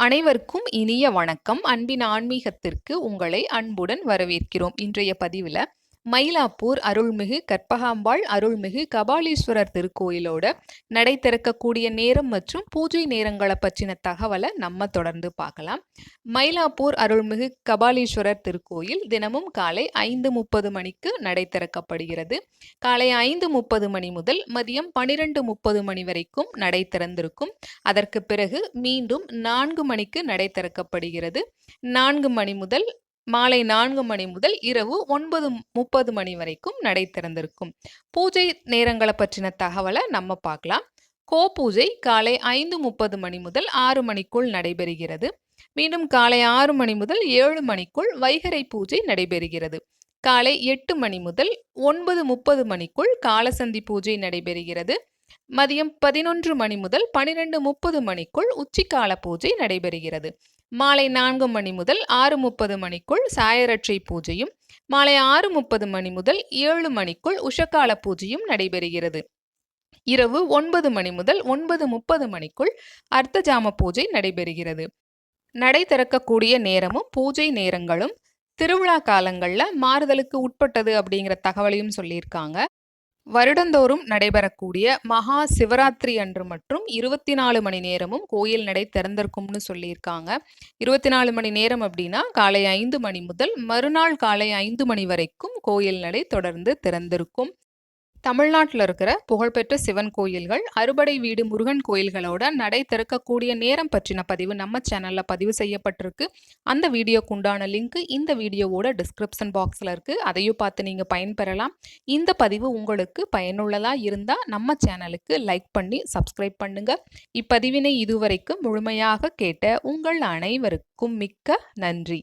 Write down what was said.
அனைவருக்கும் இனிய வணக்கம். அன்பின் ஆன்மீகத்திற்கு உங்களை அன்புடன் வரவேற்கிறோம். இன்றைய பதிவில் மயிலாப்பூர் அருள்மிகு கற்பகாம்பாள் அருள்மிகு கபாலீஸ்வரர் திருக்கோயிலோட நடை திறக்கக்கூடிய நேரம் மற்றும் பூஜை நேரங்களை பற்றின தகவலை நம்ம தொடர்ந்து பார்க்கலாம். மயிலாப்பூர் அருள்மிகு கபாலீஸ்வரர் திருக்கோயில் தினமும் காலை ஐந்து முப்பது மணிக்கு நடை திறக்கப்படுகிறது. காலை ஐந்து முப்பது மணி முதல் மதியம் பனிரெண்டு முப்பது மணி வரைக்கும் நடை திறந்திருக்கும். அதற்கு பிறகு மீண்டும் நான்கு மணிக்கு நடை திறக்கப்படுகிறது. நான்கு மணி முதல் மாலை நான்கு மணி முதல் இரவு ஒன்பது முப்பது மணி வரைக்கும் நடை திறந்திருக்கும். பூஜை நேரங்களை பற்றின தகவலை நம்ம பார்க்கலாம். கோ பூஜை காலை ஐந்து முப்பது மணி முதல் ஆறு மணிக்குள் நடைபெறுகிறது. மீண்டும் காலை ஆறு மணி முதல் ஏழு மணிக்குள் வைகரை பூஜை நடைபெறுகிறது. காலை எட்டு மணி முதல் ஒன்பது முப்பது மணிக்குள் காலசந்தி பூஜை நடைபெறுகிறது. மதியம் பதினொன்று மணி முதல் பனிரெண்டு முப்பது மணிக்குள் உச்சிக்கால பூஜை நடைபெறுகிறது. மாலை நான்கு மணி முதல் ஆறு முப்பது மணிக்குள் சாயரட்சை பூஜையும் மாலை ஆறு முப்பது மணி முதல் ஏழு மணிக்குள் உஷக்கால பூஜையும் நடைபெறுகிறது. இரவு ஒன்பது மணி முதல் ஒன்பது முப்பது மணிக்குள் அர்த்தஜாம பூஜை நடைபெறுகிறது. நடை திறக்கக்கூடிய நேரமும் பூஜை நேரங்களும் திருவிழா காலங்களில் மாறுதலுக்கு உட்பட்டது அப்படிங்கிற தகவலையும் சொல்லியிருக்காங்க. வருடந்தோறும் நடைபெறக்கூடிய மகா சிவராத்திரி அன்று மற்றும் இருபத்தி நாலு மணி நேரமும் கோயில் நடை திறந்திருக்கும்னு சொல்லியிருக்காங்க. இருபத்தி நாலு மணி நேரம் அப்படின்னா காலை ஐந்து மணி முதல் மறுநாள் காலை ஐந்து மணி வரைக்கும் கோயில் நடை தொடர்ந்து திறந்திருக்கும். தமிழ்நாட்டில் இருக்கிற புகழ்பெற்ற சிவன் கோயில்கள் அறுபடை வீடு முருகன் கோயில்களோட நடை திறக்கக்கூடிய நேரம் பற்றின பதிவு நம்ம சேனலில் பதிவு செய்யப்பட்டிருக்கு. அந்த வீடியோக்கு உண்டான லிங்க் இந்த வீடியோவோட டிஸ்கிரிப்ஷன் பாக்ஸில் இருக்குது அதையும் பார்த்து நீங்கள் பயன்பெறலாம். இந்த பதிவு உங்களுக்கு பயனுள்ளதாக இருந்தால் நம்ம சேனலுக்கு லைக் பண்ணி சப்ஸ்கிரைப் பண்ணுங்கள் இப்பதிவினை இதுவரைக்கும் முழுமையாக கேட்ட உங்கள் அனைவருக்கும் மிக்க நன்றி.